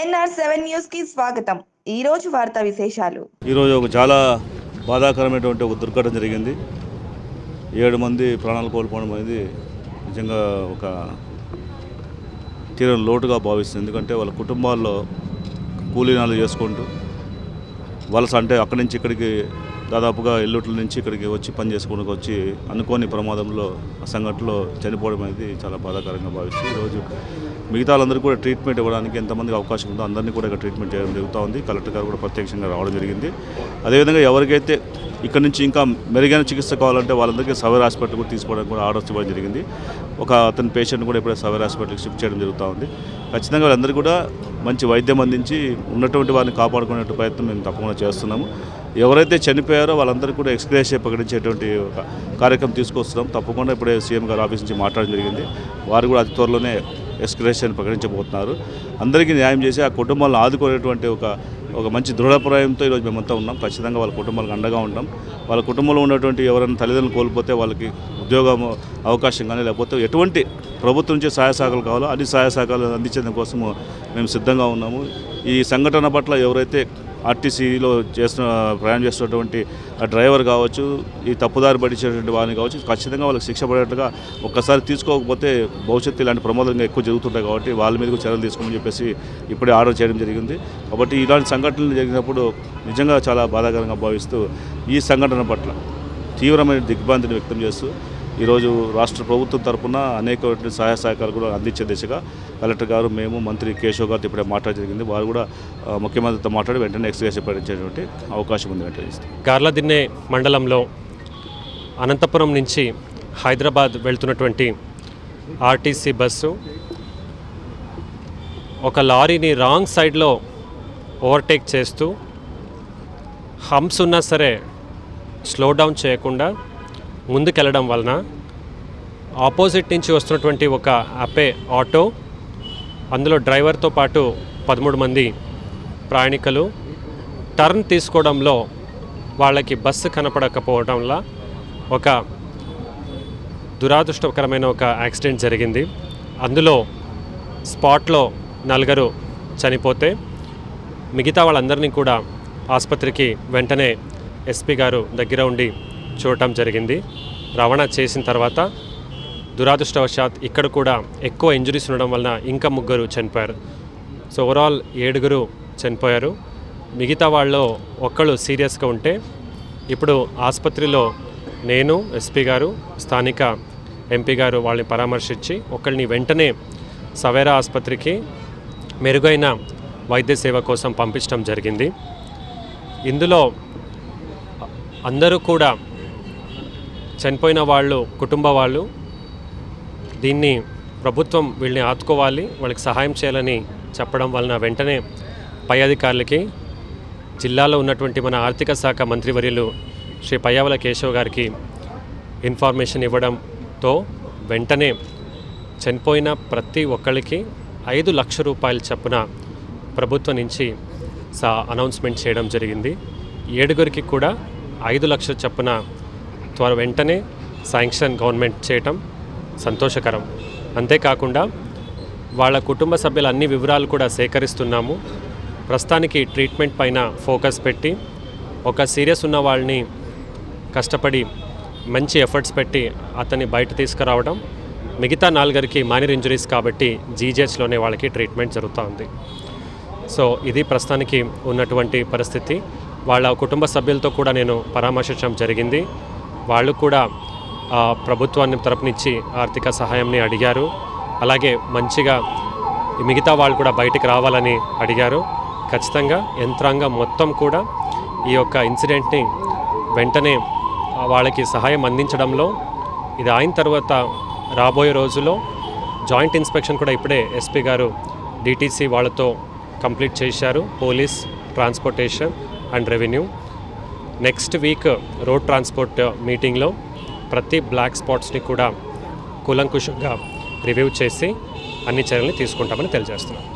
NR seven న్యూస్కి స్వాగతం. ఈ రోజు వార్తా విశేషాలు. ఈరోజు ఒక చాలా బాధాకరమైనటువంటి ఒక దుర్ఘటన జరిగింది. ఏడు మంది ప్రాణాలు కోల్పోవడం అనేది నిజంగా ఒక తీరం లోటుగా భావిస్తుంది. ఎందుకంటే వాళ్ళ కుటుంబాల్లో కూలీనాలు చేసుకుంటూ వలస అంటే అక్కడి నుంచి ఇక్కడికి దాదాపుగా ఎల్లుట్ల నుంచి ఇక్కడికి వచ్చి పని చేసుకోవడానికి వచ్చి అనుకోని ప్రమాదంలో ఆ సంఘటనలో చనిపోవడం అనేది చాలా బాధాకరంగా భావిస్తుంది ఈరోజు మిగతా వాళ్ళందరూ కూడా ట్రీట్మెంట్ ఇవ్వడానికి ఎంతమందికి అవకాశం ఉందో అందరినీ కూడా ఇక్కడ ట్రీట్మెంట్ చేయడం జరుగుతూ ఉంది. కలెక్టర్ గారు కూడా ప్రత్యక్షంగా రావడం జరిగింది. అదేవిధంగా ఎవరికైతే ఇక్కడ నుంచి ఇంకా మెరుగైన చికిత్స కావాలంటే వాళ్ళందరికీ సవేర్ హాస్పిటల్ కూడా తీసుకోవడం కూడా ఆర్డర్స్ ఇవ్వడం జరిగింది. ఒక అతని పేషెంట్ కూడా ఇప్పుడే సవేర్ హాస్పిటల్కి షిఫ్ట్ చేయడం జరుగుతూ ఉంది. ఖచ్చితంగా వాళ్ళందరూ కూడా మంచి వైద్యం అందించి ఉన్నటువంటి వారిని కాపాడుకునే ప్రయత్నం మేము తప్పకుండా చేస్తున్నాము. ఎవరైతే చనిపోయారో వాళ్ళందరికీ కూడా ఎక్స్గ్రేషియా ప్రకటించేటువంటి ఒక కార్యక్రమం తీసుకొస్తున్నాం. తప్పకుండా ఇప్పుడే సీఎం గారు ఆఫీస్ నుంచి మాట్లాడడం జరిగింది. వారు కూడా అతి త్వరలోనే ఎక్స్గ్రేషియన్ ప్రకటించబోతున్నారు. అందరికీ న్యాయం చేసి ఆ కుటుంబాలను ఆదుకునేటువంటి ఒక ఒక మంచి దృఢప్రాయంతో ఈరోజు మేమంతా ఉన్నాం. ఖచ్చితంగా వాళ్ళ కుటుంబాలకు అండగా ఉంటాం. వాళ్ళ కుటుంబంలో ఉన్నటువంటి ఎవరైనా తల్లిదండ్రులు కోల్పోతే వాళ్ళకి ఉద్యోగం అవకాశం కానీ లేకపోతే ఎటువంటి ప్రభుత్వం నుంచి సహాయ సహకారాలు కావాలో అన్ని సహాయ సహకారాలు అందించడం కోసము మేము సిద్ధంగా ఉన్నాము. ఈ సంఘటన పట్ల ఎవరైతే ఆర్టీసీలో చేస్తున్న ప్రయాణం చేస్తున్నటువంటి డ్రైవర్ కావచ్చు ఈ తప్పుదారి పడిచేటువంటి వారిని కావచ్చు ఖచ్చితంగా వాళ్ళకి శిక్ష పడేట్టుగా ఒక్కసారి తీసుకోకపోతే భవిష్యత్తు ఇలాంటి ప్రమాదంగా ఎక్కువ జరుగుతుంటాయి కాబట్టి వాళ్ళ మీద కూడా చర్యలు తీసుకోమని చెప్పేసి ఇప్పుడే ఆర్డర్ చేయడం జరిగింది. కాబట్టి ఇలాంటి సంఘటనలు జరిగినప్పుడు నిజంగా చాలా బాధాకరంగా భావిస్తూ ఈ సంఘటన పట్ల తీవ్రమైన దిగ్భ్రాంతిని వ్యక్తం చేస్తూ ఈరోజు రాష్ట్ర ప్రభుత్వం తరఫున అనేక సహాయ సహకారాలు కూడా అందించే దిశగా కలెక్టర్ గారు మేము మంత్రి కేశవ్ గారితో ఇప్పుడే మాట్లాడ జరిగింది. వారు కూడా ముఖ్యమంత్రితో మాట్లాడి వెంటనే ఎక్స్గ్రేస్ ప్రకటించేటువంటి అవకాశం ఉంది వెంటనే ఇస్తాం. గార్లదిన్నె మండలంలో అనంతపురం నుంచి హైదరాబాద్ వెళ్తున్నటువంటి ఆర్టీసీ బస్సు ఒక లారీని రాంగ్ సైడ్లో ఓవర్టేక్ చేస్తూ హంప్స్ ఉన్నా సరే స్లో డౌన్ చేయకుండా ముందుకెళ్ళడం వలన ఆపోజిట్ నుంచి వస్తున్నటువంటి ఒక అపే ఆటో అందులో డ్రైవర్తో పాటు పదమూడు మంది ప్రయాణికులు టర్న్ తీసుకోవడంలో వాళ్ళకి బస్సు కనపడకపోవడం వల్ల ఒక దురాదృష్టకరమైన ఒక యాక్సిడెంట్ జరిగింది. అందులో స్పాట్లో నలుగురు చనిపోతే మిగతా వాళ్ళందరినీ కూడా ఆసుపత్రికి వెంటనే ఎస్పీ గారు దగ్గర ఉండి చూడటం జరిగింది. రవాణా చేసిన తర్వాత దురాదృష్టవశాత్ ఇక్కడ కూడా ఎక్కువ ఇంజరీస్ ఉండడం వలన ఇంకా ముగ్గురు చనిపోయారు. సో ఓవరాల్ ఏడుగురు చనిపోయారు. మిగతా వాళ్ళు ఒక్కళ్ళు సీరియస్గా ఉంటే ఇప్పుడు ఆసుపత్రిలో నేను ఎస్పీ గారు స్థానిక ఎంపీ గారు వాళ్ళని పరామర్శించి ఒకళ్ళని వెంటనే సవేరా ఆసుపత్రికి మెరుగైన వైద్య సేవ కోసం పంపించడం జరిగింది. ఇందులో అందరూ కూడా చనిపోయిన వాళ్ళు కుటుంబ వాళ్ళు దీన్ని ప్రభుత్వం వీళ్ళని ఆదుకోవాలి వాళ్ళకి సహాయం చేయాలని చెప్పడం వలన వెంటనే పై అధికారులకి జిల్లాలో ఉన్నటువంటి మన ఆర్థిక శాఖ మంత్రివర్యులు శ్రీ పయ్యావల కేశవ్ గారికి ఇన్ఫర్మేషన్ ఇవ్వడంతో వెంటనే చనిపోయిన ప్రతి ఒక్కరికి ఐదు లక్ష రూపాయల చొప్పున ప్రభుత్వం నుంచి సా అనౌన్స్మెంట్ చేయడం జరిగింది. ఏడుగురికి కూడా ఐదు లక్షల చొప్పున త్వర వెంటనే శాంక్షన్ గవర్నమెంట్ చేయటం సంతోషకరం. అంతేకాకుండా వాళ్ళ కుటుంబ సభ్యుల అన్ని వివరాలు కూడా సేకరిస్తున్నాము. ప్రస్తుతానికి ట్రీట్మెంట్ పైన ఫోకస్ పెట్టి ఒక సీరియస్ ఉన్న వాళ్ళని కష్టపడి మంచి ఎఫర్ట్స్ పెట్టి అతన్ని బయట తీసుకురావడం మిగతా నాలుగరికి మైనర్ ఇంజరీస్ కాబట్టి జీజీహెచ్లోనే వాళ్ళకి ట్రీట్మెంట్ జరుగుతూ ఉంది సో ఇది ప్రస్తుతానికి ఉన్నటువంటి పరిస్థితి. వాళ్ళ కుటుంబ సభ్యులతో కూడా నేను పరామర్శించడం జరిగింది. వాళ్ళు కూడా ప్రభుత్వాన్ని తరపు నుంచి ఆర్థిక సహాయంని అడిగారు. అలాగే మంచిగా మిగతా వాళ్ళు కూడా బయటికి రావాలని అడిగారు. ఖచ్చితంగా యంత్రాంగం మొత్తం కూడా ఈ యొక్క ఇన్సిడెంట్ని వెంటనే వాళ్ళకి సహాయం అందించడంలో ఇది అయిన తర్వాత రాబోయే రోజుల్లో జాయింట్ ఇన్స్పెక్షన్ కూడా ఇప్పుడే ఎస్పీ గారు డిటీసీ వాళ్ళతో కంప్లీట్ చేశారు. Police transportation and revenue. Next week road transport మీటింగ్లో ప్రతి బ్లాక్ స్పాట్స్ని కూడా కూలంకుషంగా రివ్యూ చేసి అన్ని చర్యల్ని తీసుకుంటామని తెలియజేస్తున్నాం.